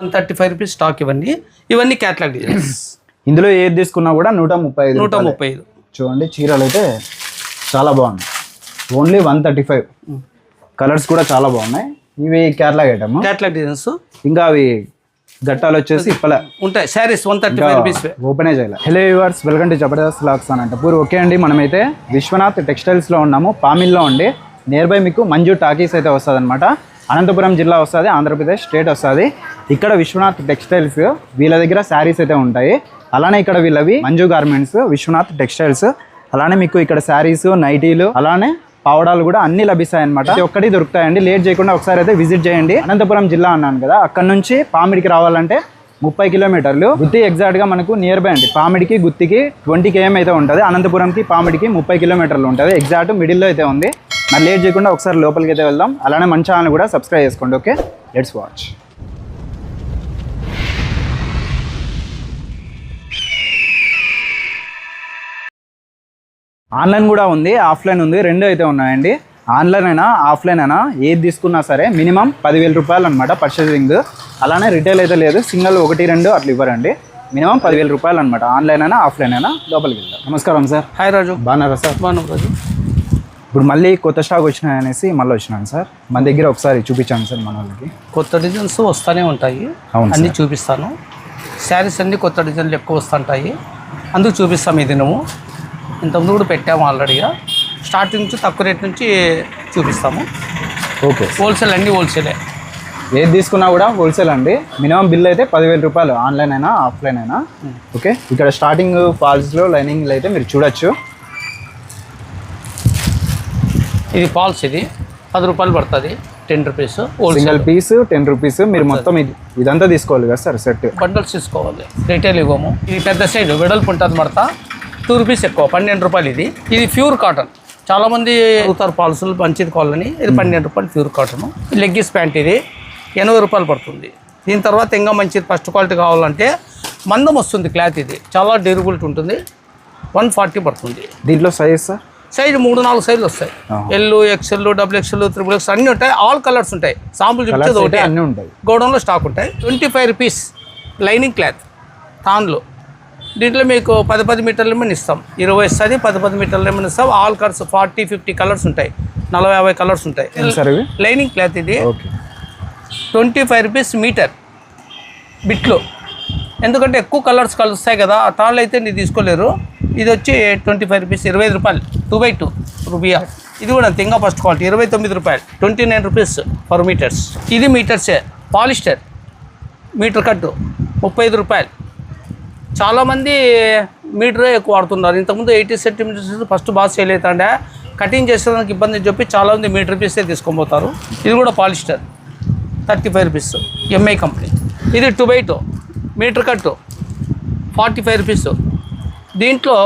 One thirty five rupees stock ఇవన్నీ. ఇవన్నీ catalogue designs ఇందులో ఏది తీసుకున్నా కూడా నూట ముప్పై ఐదు నూట. ముప్పై ఐదు. చూడండి చీరలు అయితే చాలా బాగున్నాయి. Only one thirty five. Colours కూడా చాలా బాగున్నాయి. ఇవి కేరళ ఐటమ్ క్యాట్లాగ్ డిజైన్స్ ఇంకా అవి గట్టాలు వచ్చేసి ఇప్పలే. ఉంటాయి. Saris one thirty five rupees. ఓపెనే చేయాలి. Hello viewers welcome to Jabardasth లాక్స్ అని అంటపూర్ ఓకే అండి మనమైతే విశ్వనాథ్ టెక్స్టైల్స్లో ఉన్నాము పామిల్లో ఉండి. నియర్ బై మీకు మంజు టాకీస్ అయితే వస్తుంది అనమాట అనంతపురం జిల్లా వస్తుంది ఆంధ్రప్రదేశ్ స్టేట్ వస్తుంది. ఇక్కడ విశ్వనాథ్ టెక్స్టైల్స్ వీళ్ళ దగ్గర శారీస్ అయితే ఉంటాయి. అలానే ఇక్కడ వీళ్ళవి మంజు గార్మెంట్స్ విశ్వనాథ్ టెక్స్టైల్స్. అలానే మీకు ఇక్కడ శారీస్ నైటీలు అలానే పావడాలు కూడా అన్ని లభిస్తాయి అనమాట ఒక్కటి దొరుకుతాయండి. లేట్ చేయకుండా ఒకసారి అయితే విజిట్ చేయండి. అనంతపురం జిల్లా అన్నాను కదా అక్కడ నుంచి పామిడికి రావాలంటే ముప్పై కిలోమీటర్లు. గుత్తి ఎగ్జాక్ట్గా మనకు నియర్ బై అండి. పామిడికి గుత్తికి ట్వంటీ కేఎం అయితే ఉంటుంది. అనంతపురంకి పామిడికి ముప్పై కిలోమీటర్లు ఉంటుంది. ఎగ్జాక్ట్ మిడిల్లో అయితే ఉంది. మరి లేట్ చేయకుండా ఒకసారి లోపలికి అయితే వెళ్దాం. అలానే మన ఛానల్ కూడా సబ్స్క్రైబ్ చేసుకోండి ఓకే లెట్స్ వాచ్ ఆన్లైన్ కూడా ఉంది ఆఫ్లైన్ ఉంది రెండు అయితే ఉన్నాయండి. ఆన్లైన్ అయినా ఆఫ్లైన్ అయినా ఏది తీసుకున్నా సరే మినిమం పదివేల రూపాయలు అనమాట పర్చేసింగ్ అలానే రిటైల్ అయితే లేదు సింగిల్ ఒకటి రెండు అట్లా ఇవ్వరండి. మినిమం పదివేల రూపాయలు అనమాట ఆన్లైన్ అయినా ఆఫ్లైన్ అయినా లోపలికి వెళ్దాం నమస్కారం సార్. హాయ్ రాజు బాగున్నారా సార్? బాను రాజు ఇప్పుడు మళ్ళీ కొత్త స్టాక్ వచ్చినాయనేసి మళ్ళీ వచ్చినాను సార్. మన దగ్గర ఒకసారి చూపించాను సార్ మన వాళ్ళకి కొత్త డిజైన్స్ వస్తూనే ఉంటాయి. అవును అన్నీ చూపిస్తాను. శారీస్ అన్ని కొత్త డిజైన్లు ఎక్కువ వస్తుంటాయి. అందుకు చూపిస్తాం ఈ దినము. ఇంతకుముందు కూడా పెట్టాము ఆల్రెడీగా స్టార్టింగ్ నుంచి తక్కువ రేట్ నుంచి చూపిస్తాము. ఓకే. హోల్సేల్ అన్నీ హోల్సేలే ఏది తీసుకున్నా కూడా హోల్సేల్ అండి. మినిమం బిల్ అయితే పదివేల రూపాయలు ఆన్లైన్ అయినా ఆఫ్లైన్ అయినా. ఓకే ఇక్కడ స్టార్టింగ్ ఫాల్స్లో లైనింగ్లు అయితే మీరు చూడొచ్చు. ఇది ఫాల్స్ ఇది. పది రూపాయలు పడుతుంది ten rupees single piece ten rupees మీరు మొత్తం ఇది ఇదంతా తీసుకోవాలి కదా సార్ సెట్ బండల్స్ తీసుకోవాలి. రిటైల్ ఇవ్వము. ఇది పెద్ద సైడ్ వెడల్పు ఉంటుంది మడత. టూ రూపీస్ ఎక్కువ పన్నెండు రూపాయలు ఇది. ఇది ప్యూర్ కాటన్. చాలామంది అడుగుతారు పాలసీలు మంచిది కావాలని. ఇది పన్నెండు రూపాయలు ప్యూర్ కాటన్. లెగ్గిస్ ప్యాంట్ ఇది. ఎనభై రూపాయలు పడుతుంది. దీని తర్వాత ఇంకా మంచిది ఫస్ట్ క్వాలిటీ కావాలంటే మందం వస్తుంది క్లాత్ ఇది. చాలా డ్యూరబిలిటీ ఉంటుంది. వన్ ఫార్టీ పడుతుంది. దీంట్లో సైజ్ సార్ సైజ్ మూడు నాలుగు సైజులు వస్తాయి. L XL double XL triple X అన్నీ ఉంటాయి. ఆల్ కలర్స్ ఉంటాయి. సాంపుల్ చూపించేది ఒకటే. అన్నీ ఉంటాయి. గోడౌన్లో స్టాక్ ఉంటాయి. Twenty five rupees lining cloth తాన్లో. దీంట్లో మీకు పది పది మీటర్లు ఏమైనా ఇస్తాం. ఇరవై ఇస్తుంది పది పది మీటర్లు ఏమైనా ఇస్తాం. All colours forty fifty colours ఉంటాయి. నలభై యాభై కలర్స్ ఉంటాయి. లైనింగ్ క్లాత్ ఇది. ట్వంటీ ఫైవ్ రూపీస్ మీటర్ బిట్లు. ఎందుకంటే ఎక్కువ కలర్స్ కలుస్తాయి కదా ఆ తాళ్ళు అయితే మీరు తీసుకోలేరు. ఇది వచ్చి ట్వంటీ ఫైవ్ రూపీస్ ఇరవై ఐదు రూపాయలు. టూ బై టూ రూపియా ఇది కూడా అంతే ఇంకా ఫస్ట్ క్వాలిటీ ఇరవై తొమ్మిది రూపాయలు. Twenty nine rupees per metres ఇది మీటర్సే పాలిస్టర్ మీటర్ కట్టు. ముప్పై ఐదు రూపాయలు. చాలామంది మీటరే ఎక్కువ వాడుతున్నారు. ఇంతకుముందు ఎయిటీ సెంటీమీటర్స్ ఫస్ట్ బాగా సేల్ అవుతాండే కటింగ్ చేసేదానికి ఇబ్బంది అని చెప్పి చాలామంది మీటర్ పీసే తీసుకొని పోతారు. ఇది కూడా polyester. Thirty five rupees. MI company ఇది టూ బై టూ మీటర్ కట్టు ఫార్టీ ఫైవ్ రూపీస్. దీంట్లో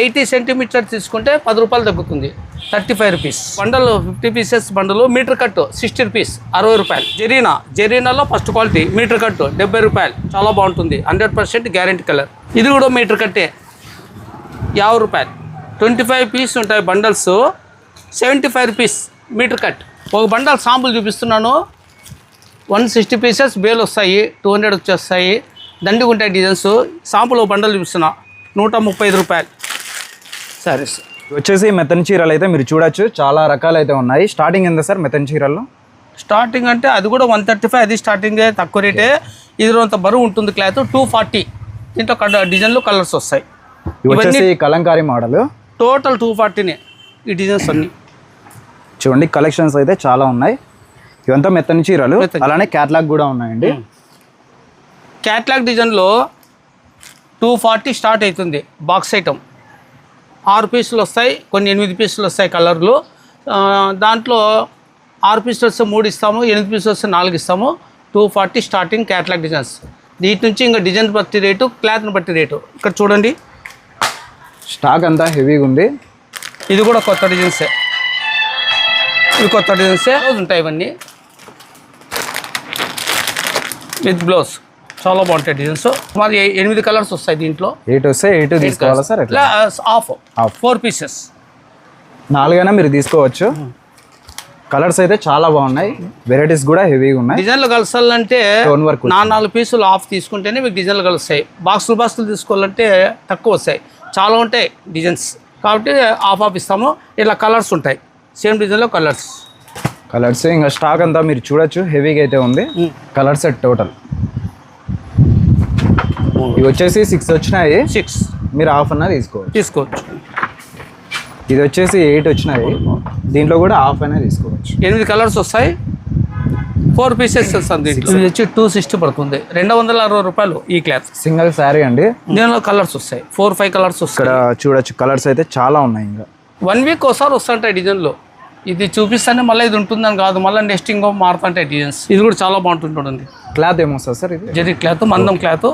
ఎయిటీ సెంటీమీటర్ తీసుకుంటే పది రూపాయలు తగ్గుతుంది. Thirty five rupees. బండలు ఫిఫ్టీ పీసెస్ బండలు మీటర్ కట్టు సిక్స్టీ రూపీస్ అరవై రూపాయలు. జెరీనా జెరీనాలో ఫస్ట్ క్వాలిటీ మీటర్ కట్టు డెబ్బై రూపాయలు. చాలా బాగుంటుంది హండ్రెడ్ పర్సెంట్ గ్యారెంటీ కలర్. ఇది కూడా మీటర్ కట్టే. యాభై రూపాయలు. ట్వంటీ ఫైవ్ పీస్ ఉంటాయి bundles seventy five rupees metre cut. ఒక బండల్ సాంపుల్ చూపిస్తున్నాను. వన్ సిక్స్టీ పీసెస్ బేలు వస్తాయి టూ హండ్రెడ్ వచ్చేస్తాయి. దండిగా ఉంటాయి డిజైన్స్. సాంపుల్ ఒక బండలు చూపిస్తున్నా. నూట ముప్పై ఐదు రూపాయలు. సరే సార్ వచ్చేసి మెత్తని చీరలు అయితే మీరు చూడొచ్చు. చాలా రకాలు అయితే ఉన్నాయి. స్టార్టింగ్ ఎంత సార్ మెత్తని చీరల్లో? స్టార్టింగ్ అంటే అది కూడా వన్ థర్టీ ఫైవ్ అది స్టార్టింగే తక్కువ రేటే. ఇది అంత బరువు ఉంటుంది క్లాత్ టూ ఫార్టీ దీంట్లో డిజైన్లు కలర్స్ వస్తాయి. ఇవి వచ్చేసి కలంకారీ మోడల్ టోటల్ టూ ఫార్టీనే ఈ డిజైన్స్ అన్నీ. చూడండి కలెక్షన్స్ అయితే చాలా ఉన్నాయి. ఇవంతా మెత్తని చీరలు. అలానే క్యాట్లాగ్ కూడా ఉన్నాయండి. క్యాట్లాగ్ డిజైన్లో టూ ఫార్టీ స్టార్ట్ అవుతుంది బాక్స్ ఐటమ్ ఆరు పీసులు వస్తాయి కొన్ని ఎనిమిది పీసులు వస్తాయి కలర్లు. దాంట్లో ఆరు పీసులు వస్తే మూడు ఇస్తాము ఎనిమిది పీసులు వస్తే నాలుగు ఇస్తాము. Two forty starting catalogue designs. వీటి నుంచి ఇంకా డిజైన్ బట్టి రేటు క్లాత్ని బట్టి రేటు. ఇక్కడ చూడండి. స్టాక్ అంతా హెవీగా ఉంది. ఇది కూడా కొత్త డిజైన్సే. ఇవి కొత్త డిజైన్సే. ఉంటాయి ఇవన్నీ. With blouse. చాలా బాగుంటాయి డిజైన్స్ మరి ఎనిమిది కలర్స్ వస్తాయి దీంట్లో. ఎయిట్ వస్తే ఎయిట్ తీసుకోవాలా సార్ ఎట్లా? ఆఫ్. ఫోర్ పీసెస్ నాలుగైనా మీరు తీసుకోవచ్చు. కలర్స్ అయితే చాలా బాగున్నాయి. వెరైటీస్ కూడా హెవీగా ఉన్నాయి. డిజైన్లు కలసాలంటే వర్క్ నా నాలుగు పీసులు ఆఫ్ తీసుకుంటేనే మీకు డిజైన్లు కలుస్తాయి. బాక్సులు బాక్సులు తీసుకోవాలంటే తక్కువ వస్తాయి. చాలా ఉంటాయి డిజైన్స్ కాబట్టి ఆఫ్ ఆఫ్ ఇస్తాము. ఇలా కలర్స్ ఉంటాయి. సేమ్ డిజైన్లో కలర్స్ కలర్స్ ఇంకా స్టాక్ అంతా మీరు చూడొచ్చు. హెవీగా అయితే ఉంది. కలర్ సెట్ టోటల్ ఇవి వచ్చేసి సిక్స్ వచ్చినాయి. సిక్స్ మీరు హాఫ్ అన్న తీసుకోవచ్చు. తీసుకోవచ్చు. ఇది వచ్చేసి ఎయిట్ వచ్చినాయి. దీంట్లో కూడా హాఫ్ అయినా తీసుకోవచ్చు. ఎనిమిది కలర్స్ వస్తాయి. ఫోర్ పీసెస్ వస్తుంది. ఇది వచ్చి టూ సిక్స్టీ పడుతుంది. రెండు వందల అరవై రూపాయలు ఈ క్లాత్ సింగిల్ శారీ అండి. దీనిలో కలర్స్ వస్తాయి. ఫోర్ ఫైవ్ కలర్స్ వస్తాయి. ఇక్కడ చూడొచ్చు కలర్స్ అయితే చాలా ఉన్నాయి ఇంకా. వన్ వీక్ ఒకసారి వస్తుంటాయి డిజైన్లో ఇది చూపిస్తానే మళ్ళీ ఇది ఉంటుందని కాదు. మళ్ళీ నెక్స్ట్ ఇంకో మారుతుంటాయి డిజైన్స్ ఇది కూడా చాలా బాగుంటుంది చూడండి. క్లాత్ ఏమొస్తుంది సార్ ఇది? జరీ క్లాత్ మందం క్లాత్.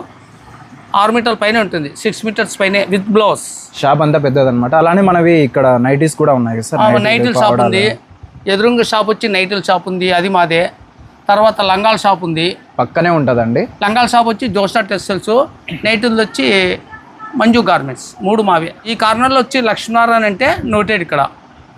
ఆరు మీటర్ల పైన ఉంటుంది. సిక్స్ మీటర్స్ పైన విత్ బ్లౌజ్. షాప్ అంతా పెద్దదన్నమాట. అలానే మనవి ఇక్కడ నైటీస్ కూడా ఉన్నాయి సార్? నైటిల్ షాప్ ఉంది. ఎదురుంగ షాప్ వచ్చి నైటిల్ షాప్ ఉంది. అది మాదే. తర్వాత లంగాల షాప్ ఉంది. పక్కనే ఉంటుందండి. లంగాల షాప్ వచ్చి జోస్టా టెక్స్టైల్స్ నైటిల్ వచ్చి మంజు గార్మెంట్స్ మూడు మావే. ఈ కార్నర్లో వచ్చి లక్ష్మీనారాయణ అంటే నోటెడ్ ఇక్కడ.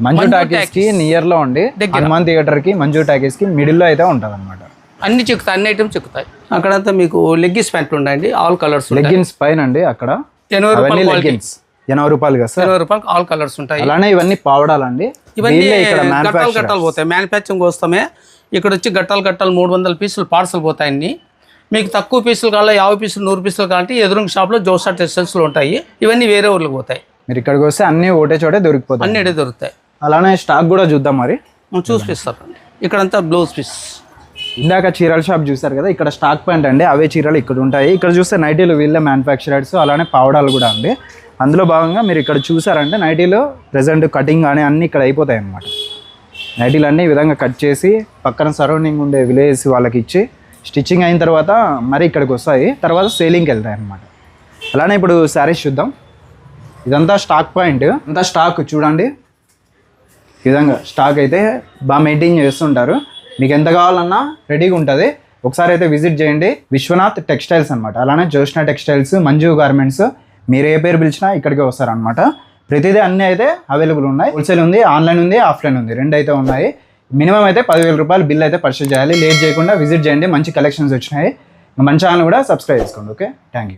మంజు టాకీస్కి నియర్లో ఉండి దగ్గర. హనుమాన్ థియేటర్కి మంజు టాకీస్కి మిడిల్లో అయితే ఉంటది అనమాట అన్ని చిక్కుతాయి. అన్ని ఐటమ్స్ చిక్కుతాయి. అక్కడంతా మీకు లెగ్గిస్ ప్యాంట్లు ఉన్నాయండి. ఆల్ కలర్స్ లెగ్గిన్స్ పైన అండి అక్కడ. ఎనభై రూపాయలు. లెగ్గిన్స్. ఎనభై రూపాయలు కదా ఎనభై రూపాయలకు ఆల్ కలర్స్ ఉంటాయి. అలానే ఇవన్నీ పావడాలండి. ఇవన్నీ గట్టాలు గట్టాలు పోతాయి. మ్యానుఫ్యాక్చరింగ్ వస్తామే ఇక్కడ వచ్చి గట్టాలు గట్టాలు మూడు వందల పీసులు పార్సల్ పోతాయి అన్ని మీకు తక్కువ పీసులు కావాలా యాభై పీసులు నూరు పీసులు కావాలంటే ఎదురుంగ షాప్లో జోసా టెక్స్టైల్స్లో ఉంటాయి. ఇవన్నీ వేరే ఊర్లకు పోతాయి. మీరు ఇక్కడికి వస్తే అన్ని ఒకటే చోటే దొరికిపోతాయి. అన్ని ఇడే దొరుకుతాయి. అలానే స్టాక్ కూడా చూద్దాం మరి. చూపిస్తారు ఇక్కడంతా బ్లౌజ్ పీస్ ఇందాక చీరల షాప్ చూసారు కదా ఇక్కడ స్టాక్ పాయింట్ అండి అవే చీరలు ఇక్కడ ఉంటాయి. ఇక్కడ చూస్తే నైటీలు వీళ్ళే మ్యానుఫ్యాక్చరర్స్ అలానే పావడాలు కూడా అండి. అందులో భాగంగా మీరు ఇక్కడ చూసారంటే నైటీలు ప్రజెంట్ కటింగ్ కానీ అన్నీ ఇక్కడ అయిపోతాయి అన్నమాట. నైటీలు అన్నీ ఈ విధంగా కట్ చేసి పక్కన సరౌండింగ్ ఉండే విలేజ్ వాళ్ళకి ఇచ్చి స్టిచ్చింగ్ అయిన తర్వాత మరి ఇక్కడికి వస్తాయి. తర్వాత సేలింగ్కి వెళ్తాయి అన్నమాట. అలానే ఇప్పుడు శారీస్ చూద్దాం. ఇదంతా స్టాక్ పాయింట్ అంతా స్టాక్ చూడండి. ఈ విధంగా స్టాక్ అయితే బాగా మెయింటైన్ చేస్తుంటారు. మీకు ఎంత కావాలన్నా రెడీగా ఉంటుంది. ఒకసారి అయితే విజిట్ చేయండి. విశ్వనాథ్ టెక్స్టైల్స్ అనమాట అలానే జోష్నా టెక్స్టైల్స్ మంజు గార్మెంట్స్ మీరు ఏ పేరు పిలిచినా ఇక్కడికే వస్తారనమాట ప్రతిదీ అన్నీ అయితే అవైలబుల్ ఉన్నాయి. హోల్సేల్ ఉంది ఆన్లైన్ ఉంది ఆఫ్లైన్ ఉంది. రెండు అయితే ఉన్నాయి. మినిమం అయితే పదివేల రూపాయలు బిల్ అయితే పర్చేజ్ చేయాలి. లేట్ చేయకుండా విజిట్ చేయండి. మంచి కలెక్షన్స్ వచ్చినాయి. మన ఛానల్ కూడా సబ్స్క్రైబ్ చేసుకోండి ఓకే థ్యాంక్ యూ